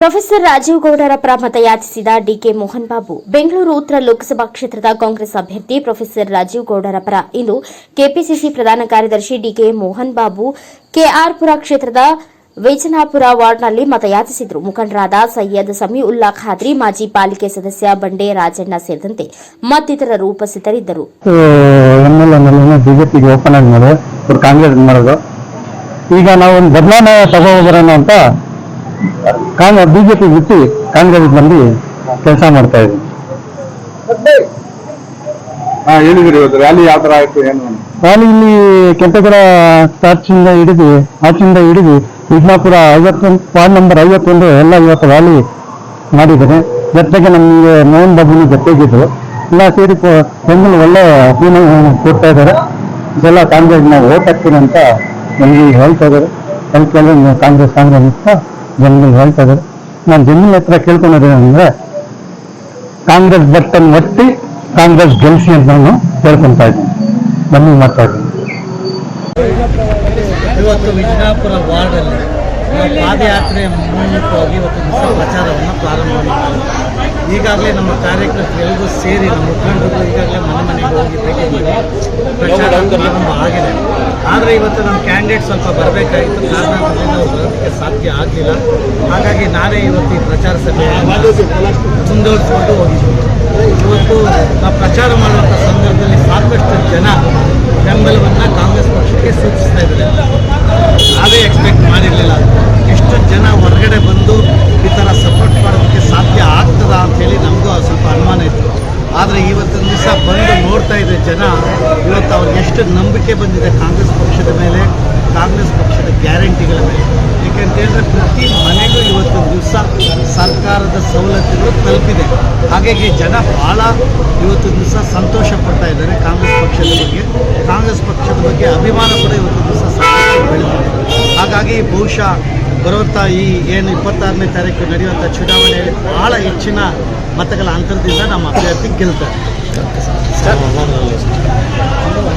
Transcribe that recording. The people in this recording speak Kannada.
ಪ್ರೊಫೆಸರ್ ರಾಜೀವ್ ಗೌಡರ ಪರ ಮತಯಾಚಿಸಿದ ಡಿಕೆ ಮೋಹನ್ ಬಾಬು ಬೆಂಗಳೂರು ಉತ್ತರ ಲೋಕಸಭಾ ಕ್ಷೇತ್ರದ ಕಾಂಗ್ರೆಸ್ ಅಭ್ಯರ್ಥಿ ಪ್ರೊಫೆಸರ್ ರಾಜೀವ್ ಗೌಡರ ಪರ. ಇಂದು ಕೆಪಿಸಿಸಿ ಪ್ರಧಾನ ಕಾರ್ಯದರ್ಶಿ ಡಿಕೆ ಮೋಹನ್ ಬಾಬು ಕೆಆರ್ಪುರ ಕ್ಷೇತ್ರದ ವೇಚನಾಪುರ ವಾರ್ಡ್ನಲ್ಲಿ ಮತಯಾಚಿಸಿದರು. ಮುಖಂಡರಾದ ಸೈಯದ್ ಸಮೀಉಲ್ಲಾ ಖಾದ್ರಿ, ಮಾಜಿ ಪಾಲಿಕೆ ಸದಸ್ಯ ಬಂಡೆ ರಾಜಣ್ಣ ಸೇರಿದಂತೆ ಮತ್ತಿತರರು ಉಪಸ್ಥಿತರಿದ್ದರು. ಈಗ ನಾವು ಬದಲಾವಣೆ ಅಂತ ಕಾಂಗ್ರೆಸ್ ಬಿಜೆಪಿ ಬಿಟ್ಟು ಕಾಂಗ್ರೆಸ್ ಬಂದು ಕೆಲಸ ಮಾಡ್ತಾ ಇದ್ದೀನಿ ಹೇಳಿದ್ರಿ ಇವತ್ತು ರ್ಯಾಲಿ ಯಾವ ತರ ಆಯ್ತು ಏನು? ರ್ಯಾಲಿ ಇಲ್ಲಿ ಕೆಂಪೇಗೌಡ ಟಾರ್ಚಿಂದ ಹಿಡಿದು ಆಚಿಂದ ಹಿಡಿದು ವಿಜ್ಞಾಪುರ ಐವತ್ತೊಂದು ವಾರ್ಡ್ ನಂಬರ್ ಐವತ್ತೊಂದು ಎಲ್ಲ ಇವತ್ತು ರ್ಯಾಲಿ ಮಾಡಿದ್ದಾರೆ. ಜೊತೆಗೆ ನಮಗೆ ಮೋಹನ್ ಬಾಬುನು ಜೊತೆಗಿದ್ರು. ಎಲ್ಲ ಸೇರಿ ಬೆಂಗಳೂರು ಒಳ್ಳೆ ಅಭಿನಯ ಕೊಡ್ತಾ ಇದ್ದಾರೆ. ಇದೆಲ್ಲ ಕಾಂಗ್ರೆಸ್ ನಾವು ಓಟ್ ಹಾಕ್ತೀನಿ ಅಂತ ನಮಗೆ ಹೇಳ್ತಾ ಇದ್ದಾರೆ. ಕಾಂಗ್ರೆಸ್ ಕಾಂಗ್ರೆಸ್ ಅಂತ ಜನಗಳು ಹೇಳ್ತಾ ಇದ್ದಾರೆ ನಾನು ಜನಗಳ ಹತ್ರ ಕೇಳ್ಕೊಂಡಿದ್ದೇನೆ ಕಾಂಗ್ರೆಸ್ ಬಟನ್ ಒತ್ತಿ ಕಾಂಗ್ರೆಸ್ ಗೆಲ್ಸಿ ಅಂತ ನಾನು ಕೇಳ್ಕೊಂತಾ ಇದ್ದೀನಿ. ಬನ್ನಿ ಮಾತಾಡಿ ಇವತ್ತು ವಿಜಯಪುರ ವಾರ್ಡಲ್ಲಿ ನಾವು ಪಾದಯಾತ್ರೆ ಮೂಲಕವಾಗಿ ಇವತ್ತು ಹೊಸ ಪ್ರಚಾರವನ್ನು ಪ್ರಾರಂಭ ಮಾಡಿದ್ದಾರೆ ಈಗಾಗಲೇ ನಮ್ಮ ಕಾರ್ಯಕರ್ತರೆಲ್ಲರೂ ಸೇರಿ ನಮ್ಮ ಮುಖಂಡರು ಈಗಾಗಲೇ ಮನೆ ಮನೆಗೆ ಹೋಗಿ ಭೇಟಿ ಮಾಡಿ ಪ್ರಚಾರ ಆದರೆ ಇವತ್ತು ನಮ್ಮ ಕ್ಯಾಂಡಿಡೇಟ್ ಸ್ವಲ್ಪ ಬರಬೇಕಾಗಿತ್ತು. ಅವ್ರು ಬರೋದಕ್ಕೆ ಸಾಧ್ಯ ಆಗಲಿಲ್ಲ. ಹಾಗಾಗಿ ನಾನೇ ಇವತ್ತು ಈ ಪ್ರಚಾರ ಸಭೆ ಮುಂದುವರಿಸಿಕೊಂಡು ಹೋಗಿದ್ದೀನಿ ಇವತ್ತು ನಾವು ಪ್ರಚಾರ ಮಾಡುವಂಥ ಸಂದರ್ಭದಲ್ಲಿ ಸಾಕಷ್ಟು ಜನ ಬೆಂಬಲವನ್ನು ಕಾಂಗ್ರೆಸ್ ಪಕ್ಷಕ್ಕೆ ಸೂಚಿಸ್ತಾ ಇದ್ದಾರೆ. ನಾವೇ ಎಕ್ಸ್ಪೆಕ್ಟ್ ಮಾಡಿರಲಿಲ್ಲ. ಎಷ್ಟು ಜನ ಹೊರಗಡೆ ಬಂದು ಈ ಥರ ಸಪೋರ್ಟ್ ಮಾಡೋದಕ್ಕೆ ಸಾಧ್ಯ ಆಗ್ತದಾ ಅಂತೇಳಿ ನಮಗೂ ಸ್ವಲ್ಪ ಅನುಮಾನ ಇತ್ತು. ಆದರೆ ಇವತ್ತಿನ ದಿವಸ ಬಂದು ನೋಡ್ತಾ ಇದೆ ಜನ ಇವತ್ತು ಅವ್ರಿಗೆ ಎಷ್ಟು ನಂಬಿಕೆ ಬಂದಿದೆ ಕಾಂಗ್ರೆಸ್ ಪಕ್ಷದ ಮೇಲೆ, ಕಾಂಗ್ರೆಸ್ ಪಕ್ಷದ ಗ್ಯಾರಂಟಿಗಳ ಮೇಲೆ. ಏಕೆಂತ ಹೇಳಿದ್ರೆ ಪ್ರತಿ ಮನೆಗೂ ಇವತ್ತು ದಿವಸ ಸರ್ಕಾರದ ಸವಲತ್ತುಗಳು ತಲುಪಿದೆ. ಹಾಗಾಗಿ ಜನ ಭಾಳ ಇವತ್ತು ದಿವಸ ಸಂತೋಷ ಪಡ್ತಾ ಇದ್ದಾರೆ ಕಾಂಗ್ರೆಸ್ ಪಕ್ಷದ ಬಗ್ಗೆ. ಕಾಂಗ್ರೆಸ್ ಪಕ್ಷದ ಬಗ್ಗೆ ಅಭಿಮಾನ ಕೂಡ ಇವತ್ತು ದಿವಸ ಬೆಳೆದಿದೆ ಹಾಗಾಗಿ ಬಹುಶಃ ಬರುವಂಥ ಈ ಏನು ಇಪ್ಪತ್ತಾರನೇ ತಾರೀಕು ನಡೆಯುವಂಥ ಚುನಾವಣೆಯಲ್ಲಿ ಭಾಳ ಹೆಚ್ಚಿನ ಮತಗಳ ಅಂತರದಿಂದ ನಮ್ಮ ಅಭ್ಯರ್ಥಿ ಗೆಲ್ತಾರೆ. ですか？